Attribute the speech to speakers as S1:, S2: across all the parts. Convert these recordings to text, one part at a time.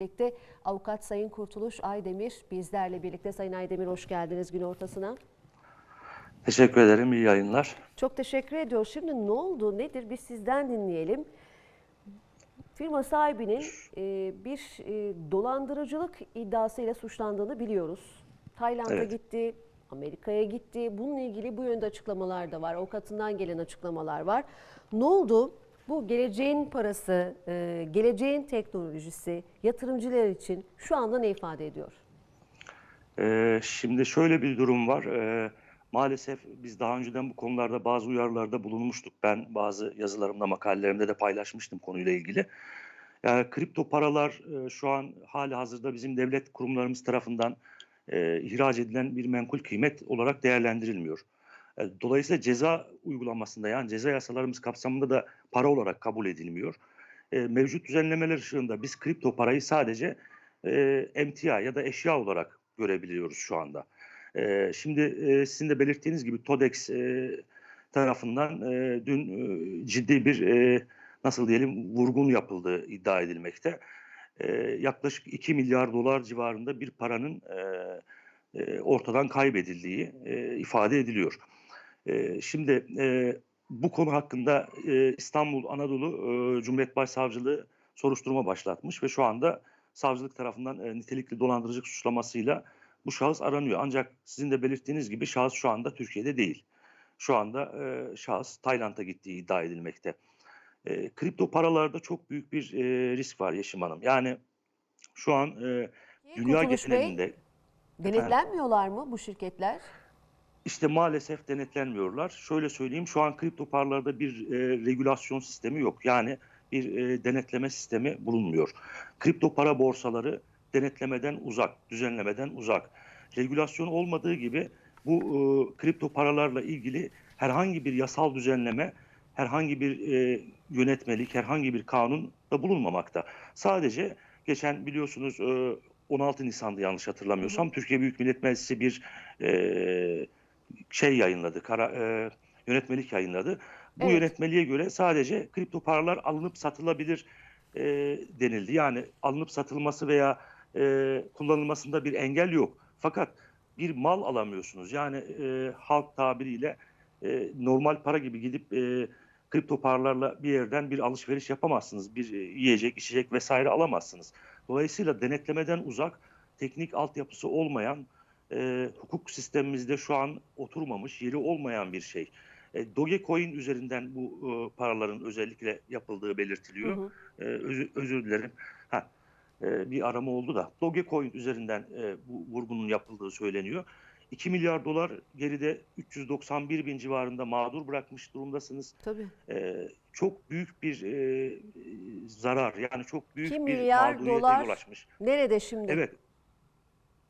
S1: birlikte avukat Sayın Kurtuluş Aydemir bizlerle birlikte. Sayın Aydemir hoş geldiniz gün ortasına.
S2: Teşekkür ederim. İyi yayınlar.
S1: Çok teşekkür ediyoruz. Şimdi ne oldu, nedir biz sizden dinleyelim. Firma sahibinin e, bir e, dolandırıcılık iddiasıyla suçlandığını biliyoruz. Tayland'a
S2: Evet.
S1: gitti, Amerika'ya gitti. Bununla ilgili bu yönde açıklamalar da var. Avukatından gelen açıklamalar var. Ne oldu? Bu geleceğin parası, e, geleceğin teknolojisi yatırımcılar için şu anda ne ifade ediyor?
S2: Ee, şimdi şöyle bir durum var. Ee, maalesef biz daha önceden bu konularda bazı uyarılarda bulunmuştuk. Ben bazı yazılarımda, makalelerimde de paylaşmıştım konuyla ilgili. Yani kripto paralar e, şu an hali hazırda bizim devlet kurumlarımız tarafından e, ihraç edilen bir menkul kıymet olarak değerlendirilmiyor. E, Dolayısıyla ceza uygulamasında yani ceza yasalarımız kapsamında da para olarak kabul edilmiyor. E, mevcut düzenlemeler ışığında biz kripto parayı sadece e, emtia ya da eşya olarak görebiliyoruz şu anda. Şimdi sizin de belirttiğiniz gibi TODEX tarafından dün ciddi bir nasıl diyelim vurgun yapıldığı iddia edilmekte. Yaklaşık 2 milyar dolar civarında bir paranın ortadan kaybedildiği ifade ediliyor. E, şimdi e, bu konu hakkında e, İstanbul Anadolu e, Cumhuriyet Başsavcılığı soruşturma başlatmış ve şu anda savcılık tarafından e, nitelikli dolandırıcılık suçlamasıyla bu şahıs aranıyor. Ancak sizin de belirttiğiniz gibi şahıs şu anda Türkiye'de değil. Şu anda e, şahıs Tayland'a gittiği iddia edilmekte. E, kripto paralarda çok büyük bir e, risk var Yeşim Hanım. Yani şu an e, dünya
S1: Kurtuluş Bey,
S2: genelinde
S1: denetlenmiyorlar mı bu şirketler?
S2: İşte maalesef denetlenmiyorlar. Şöyle söyleyeyim şu an kripto paralarda bir e, regülasyon sistemi yok. Yani bir e, denetleme sistemi bulunmuyor. Kripto para borsaları denetlemeden uzak, düzenlemeden uzak. Regülasyon olmadığı gibi bu e, kripto paralarla ilgili herhangi bir yasal düzenleme, herhangi bir e, yönetmelik, herhangi bir kanun da bulunmamakta. Sadece geçen biliyorsunuz e, 16 Nisan'da yanlış hatırlamıyorsam Türkiye Büyük Millet Meclisi bir e, şey yayınladı, kara, e, yönetmelik yayınladı. Bu
S1: Evet.
S2: yönetmeliğe göre sadece kripto paralar alınıp satılabilir e, denildi. Yani alınıp satılması veya e, kullanılmasında bir engel yok. Fakat bir mal alamıyorsunuz. Yani e, halk tabiriyle e, normal para gibi gidip e, kripto paralarla bir yerden bir alışveriş yapamazsınız. Bir e, yiyecek, içecek vesaire alamazsınız. Dolayısıyla denetlemeden uzak, teknik altyapısı olmayan, e, hukuk sistemimizde şu an oturmamış, yeri olmayan bir şey. E, Dogecoin üzerinden bu e, paraların özellikle yapıldığı belirtiliyor.
S1: Hı hı.
S2: E, özür, özür dilerim. Ha, e, bir arama oldu da. Dogecoin üzerinden e, bu vurgunun yapıldığı söyleniyor. 2 milyar dolar geride 391 bin civarında mağdur bırakmış durumdasınız.
S1: Tabii.
S2: E, çok büyük bir e, zarar yani çok büyük
S1: 2
S2: bir
S1: milyar
S2: mağduriyete
S1: dolar
S2: yol açmış.
S1: Nerede şimdi?
S2: Evet.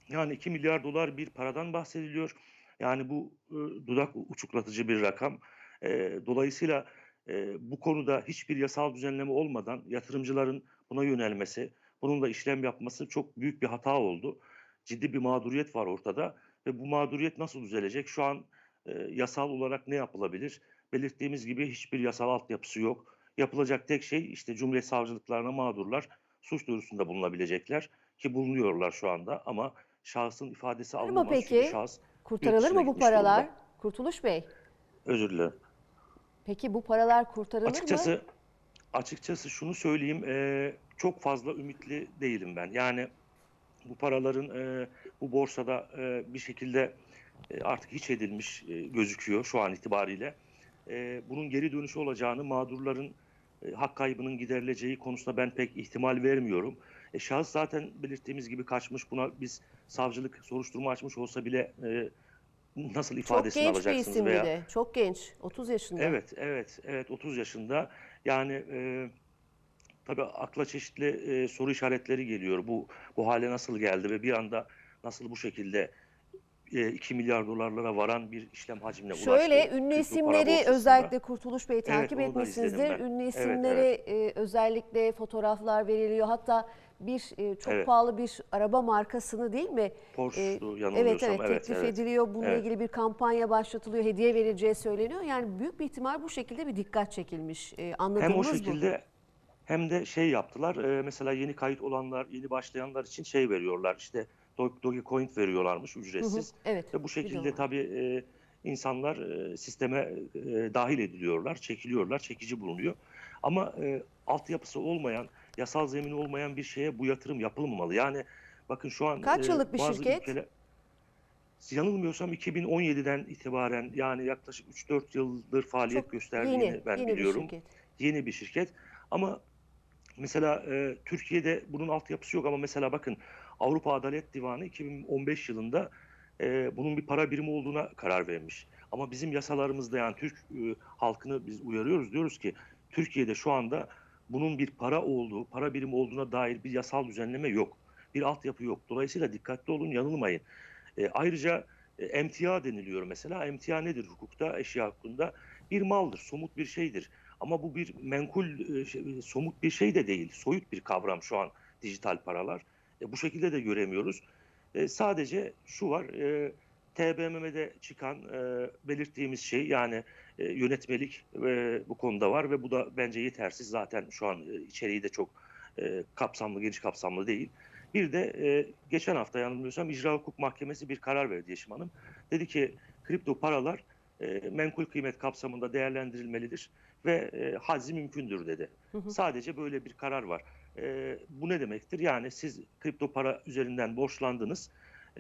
S2: Yani 2 milyar dolar bir paradan bahsediliyor. Yani bu e, dudak uçuklatıcı bir rakam. E, dolayısıyla e, bu konuda hiçbir yasal düzenleme olmadan yatırımcıların buna yönelmesi, bununla işlem yapması çok büyük bir hata oldu. Ciddi bir mağduriyet var ortada ve bu mağduriyet nasıl düzelecek? Şu an e, yasal olarak ne yapılabilir? Belirttiğimiz gibi hiçbir yasal altyapısı yok. Yapılacak tek şey işte Cumhuriyet Savcılıklarına mağdurlar suç duyurusunda bulunabilecekler ki bulunuyorlar şu anda ama şahsın ifadesi
S1: mı
S2: alınamaz çünkü
S1: peki?
S2: şahıs
S1: Kurtarılır mı bu paralar?
S2: durumda.
S1: Kurtuluş Bey.
S2: özür dilerim.
S1: Peki bu paralar kurtarılır mı?
S2: Açıkçası açıkçası şunu söyleyeyim e, çok fazla ümitli değilim ben. Yani bu paraların e, bu borsada e, bir şekilde e, artık hiç edilmiş e, gözüküyor şu an itibariyle. E, bunun geri dönüşü olacağını mağdurların e, hak kaybının giderileceği konusunda ben pek ihtimal vermiyorum. E, şahıs zaten belirttiğimiz gibi kaçmış. Buna biz savcılık soruşturma açmış olsa bile e, nasıl
S1: Çok
S2: ifadesini
S1: genç bir
S2: alacaksınız
S1: isim bir
S2: veya
S1: de. Çok genç. 30 yaşında.
S2: Evet, evet, evet 30 yaşında. Yani e, tabii akla çeşitli e, soru işaretleri geliyor. Bu bu hale nasıl geldi ve bir anda nasıl bu şekilde e, 2 milyar dolarlara varan bir işlem hacmine ulaştı?
S1: Şöyle ünlü
S2: para
S1: isimleri özellikle Kurtuluş Bey takip
S2: izledim
S1: etmişsinizdir. Ünlü
S2: Evet,
S1: isimleri e, özellikle fotoğraflar veriliyor. Hatta bir e, çok
S2: Evet.
S1: pahalı bir araba markasını değil mi?
S2: Porsche'du
S1: E. Evet evet teklif
S2: evet.
S1: ediliyor. Bununla
S2: Evet.
S1: ilgili bir kampanya başlatılıyor. Hediye verileceği söyleniyor. Yani büyük bir ihtimal bu şekilde bir dikkat çekilmiş. E,
S2: Hem o
S1: anladığımız bu.
S2: şekilde hem de şey yaptılar. e, mesela yeni kayıt olanlar, yeni başlayanlar için şey veriyorlar. İşte Do- Dogecoin veriyorlarmış
S1: Hı hı,
S2: ücretsiz.
S1: Evet.
S2: Ve bu şekilde
S1: biliyorum.
S2: tabii e, insanlar e, sisteme e, dahil ediliyorlar, çekiliyorlar, çekici bulunuyor. Ama e, altyapısı olmayan, yasal zemini olmayan bir şeye bu yatırım yapılmamalı. Yani bakın şu an
S1: Kaç
S2: e,
S1: yıllık bir
S2: bazı
S1: şirket?
S2: ülkeler- yanılmıyorsam 2017'den itibaren yani yaklaşık 3-4 yıldır faaliyet
S1: Çok
S2: gösterdiğini
S1: Yeni,
S2: ben
S1: yeni
S2: biliyorum
S1: bir şirket.
S2: yeni bir şirket. Ama mesela e, Türkiye'de bunun altyapısı yok ama mesela bakın Avrupa Adalet Divanı 2015 yılında e, bunun bir para birimi olduğuna karar vermiş. Ama bizim yasalarımızda yani Türk e, halkını biz uyarıyoruz diyoruz ki Türkiye'de şu anda bunun bir para olduğu, para birimi olduğuna dair bir yasal düzenleme yok. Bir altyapı yok. Dolayısıyla dikkatli olun, yanılmayın. E, ayrıca e, emtia deniliyor mesela. Emtia nedir hukukta, eşya hukukunda? Bir maldır, somut bir şeydir. Ama bu bir menkul, e, şey, somut bir şey de değil. Soyut bir kavram şu an dijital paralar. E, bu şekilde de göremiyoruz. E, sadece şu var, e, TBMM'de çıkan e, belirttiğimiz şey yani e, yönetmelik e, bu konuda var ve bu da bence yetersiz. Zaten şu an e, içeriği de çok e, kapsamlı, geniş kapsamlı değil. Bir de e, geçen hafta yanılmıyorsam İcra Hukuk Mahkemesi bir karar verdi Yeşim Hanım. Dedi ki kripto paralar e, menkul kıymet kapsamında değerlendirilmelidir ve e, hazzi mümkündür dedi.
S1: Hı hı.
S2: Sadece böyle bir karar var. E, bu ne demektir? Yani siz kripto para üzerinden borçlandınız.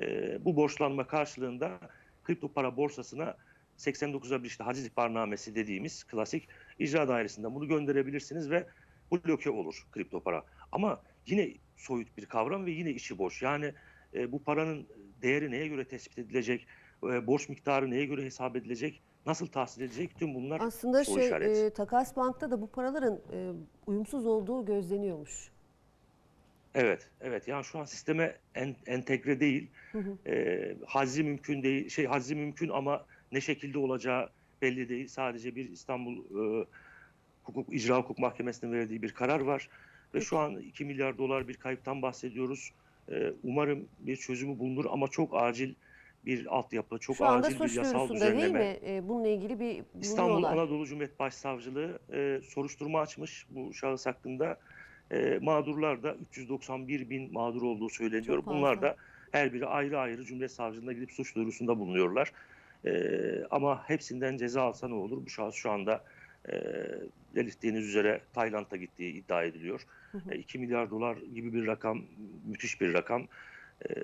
S2: E, bu borçlanma karşılığında kripto para borsasına 89'a bir işte haciz ihbarnamesi dediğimiz klasik icra dairesinden bunu gönderebilirsiniz ve bloke olur kripto para. Ama yine soyut bir kavram ve yine içi boş. Yani e, bu paranın değeri neye göre tespit edilecek, e, borç miktarı neye göre hesap edilecek, nasıl tahsil edilecek tüm bunlar
S1: Aslında
S2: soru
S1: şey
S2: işareti.
S1: e, Takas Bank'ta da bu paraların e, uyumsuz olduğu gözleniyormuş.
S2: Evet, evet. Yani şu an sisteme en, entegre değil.
S1: Hı hı.
S2: E, hazzi mümkün değil. Şey hazzi mümkün ama ne şekilde olacağı belli değil. Sadece bir İstanbul e, Hukuk İcra Hukuk Mahkemesi'nin verdiği bir karar var ve şu an 2 milyar dolar bir kayıptan bahsediyoruz. E, umarım bir çözümü bulunur ama çok acil bir altyapı, çok
S1: Şu
S2: acil bir yasal
S1: duyurusunda değil
S2: düzenleme.
S1: mi? E, bununla ilgili bir
S2: İstanbul. Anadolu Cumhuriyet Başsavcılığı e, soruşturma açmış bu şahıs hakkında. E, mağdurlar da 391 bin mağdur olduğu söyleniyor. Bunlar da her biri ayrı ayrı Cumhuriyet Savcılığına gidip suç duyurusunda bulunuyorlar. E, ama hepsinden ceza alsa ne olur? Bu şahıs şu anda e, belirttiğiniz üzere Tayland'a gittiği iddia ediliyor.
S1: Hı hı.
S2: E, 2 milyar dolar gibi bir rakam, müthiş bir rakam. E,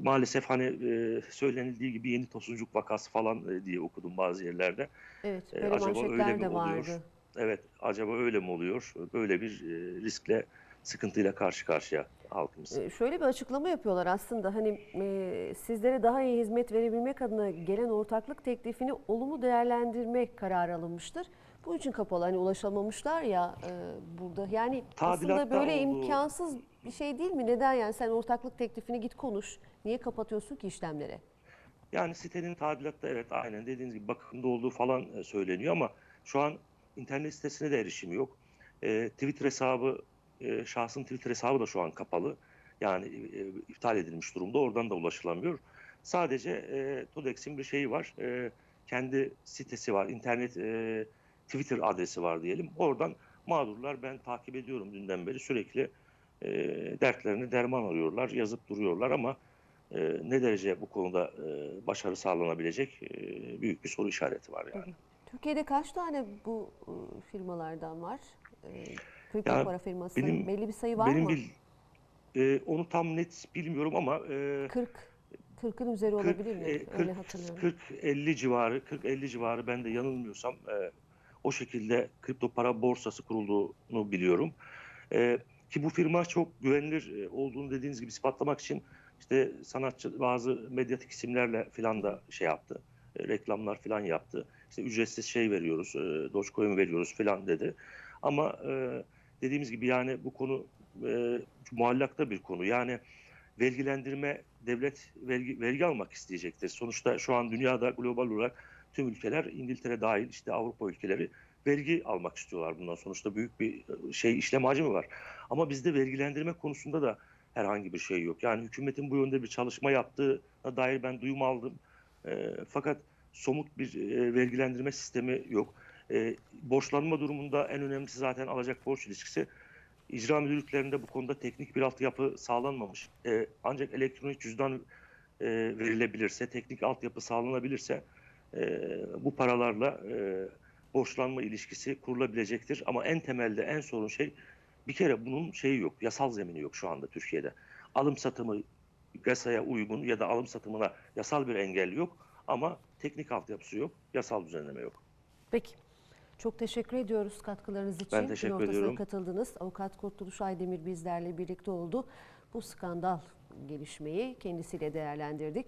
S2: maalesef hani e, söylenildiği gibi yeni tosuncuk vakası falan e, diye okudum bazı yerlerde.
S1: Evet,
S2: E,
S1: böyle
S2: acaba öyle mi
S1: de
S2: oluyor?
S1: vardı.
S2: Evet, acaba öyle mi oluyor? Böyle bir e, riskle, sıkıntıyla karşı karşıya halkımız.
S1: E, Şöyle bir açıklama yapıyorlar aslında hani e, sizlere daha iyi hizmet verebilmek adına gelen ortaklık teklifini olumlu değerlendirme kararı alınmıştır. Bu için kapalı hani ulaşamamışlar ya e, burada yani aslında
S2: Tadilatta
S1: böyle
S2: olduğu-
S1: imkansız bir şey değil mi? Neden yani sen ortaklık teklifini git konuş. Niye kapatıyorsun ki işlemleri?
S2: Yani sitenin tadilatta evet aynen dediğiniz gibi bakımda olduğu falan e, söyleniyor ama şu an internet sitesine de erişim yok. E, Twitter hesabı, e, şahsın Twitter hesabı da şu an kapalı. Yani e, iptal edilmiş durumda. Oradan da ulaşılamıyor. Sadece e, TODEX'in bir şeyi var. E, kendi sitesi var. internet e, Twitter adresi var diyelim. Oradan mağdurlar ben takip ediyorum dünden beri sürekli e, dertlerini derman arıyorlar, yazıp duruyorlar ama e, ne derece bu konuda e, başarı sağlanabilecek e, büyük bir soru işareti var yani.
S1: Türkiye'de kaç tane bu e, firmalardan var? E, kripto
S2: Ya
S1: para firması.
S2: benim-
S1: Belli bir sayı var
S2: Benim
S1: mı?
S2: bil, e, onu tam net bilmiyorum ama e,
S1: 40 40'ın üzeri
S2: 40,
S1: olabilir mi?
S2: e,
S1: Öyle
S2: 40,
S1: hatırlıyorum.
S2: 40 50 civarı 40 50 civarı ben de yanılmıyorsam e, o şekilde kripto para borsası kurulduğunu biliyorum. E, ki bu firma çok güvenilir e, olduğunu dediğiniz gibi ispatlamak için işte sanatçı bazı medyatik isimlerle filan da şey yaptı. E, reklamlar filan yaptı. İşte ücretsiz şey veriyoruz, e, Dogecoin veriyoruz filan dedi. Ama e, dediğimiz gibi yani bu konu e, muallakta bir konu. Yani vergilendirme devlet vergi, vergi almak isteyecektir. Sonuçta şu an dünyada global olarak tüm ülkeler İngiltere dahil işte Avrupa ülkeleri vergi almak istiyorlar bundan. Sonuçta büyük bir e, şey işlem hacmi var. Ama bizde vergilendirme konusunda da herhangi bir şey yok. Yani hükümetin bu yönde bir çalışma yaptığına dair ben duyum aldım. E, fakat somut bir e, vergilendirme sistemi yok. E, borçlanma durumunda en önemlisi zaten alacak borç ilişkisi. icra müdürlüklerinde bu konuda teknik bir altyapı sağlanmamış. E, ancak elektronik cüzdan e, verilebilirse, teknik altyapı sağlanabilirse e, bu paralarla e, borçlanma ilişkisi kurulabilecektir. Ama en temelde en sorun şey bir kere bunun şeyi yok, yasal zemini yok şu anda Türkiye'de. Alım satımı yasaya uygun ya da alım satımına yasal bir engel yok ama teknik altyapısı yok, yasal düzenleme yok.
S1: Peki. Çok teşekkür ediyoruz katkılarınız için.
S2: Ben
S1: Gün
S2: teşekkür
S1: ortasına
S2: ediyorum.
S1: katıldınız. Avukat Kurtuluş Aydemir bizlerle birlikte oldu. Bu skandal gelişmeyi kendisiyle değerlendirdik.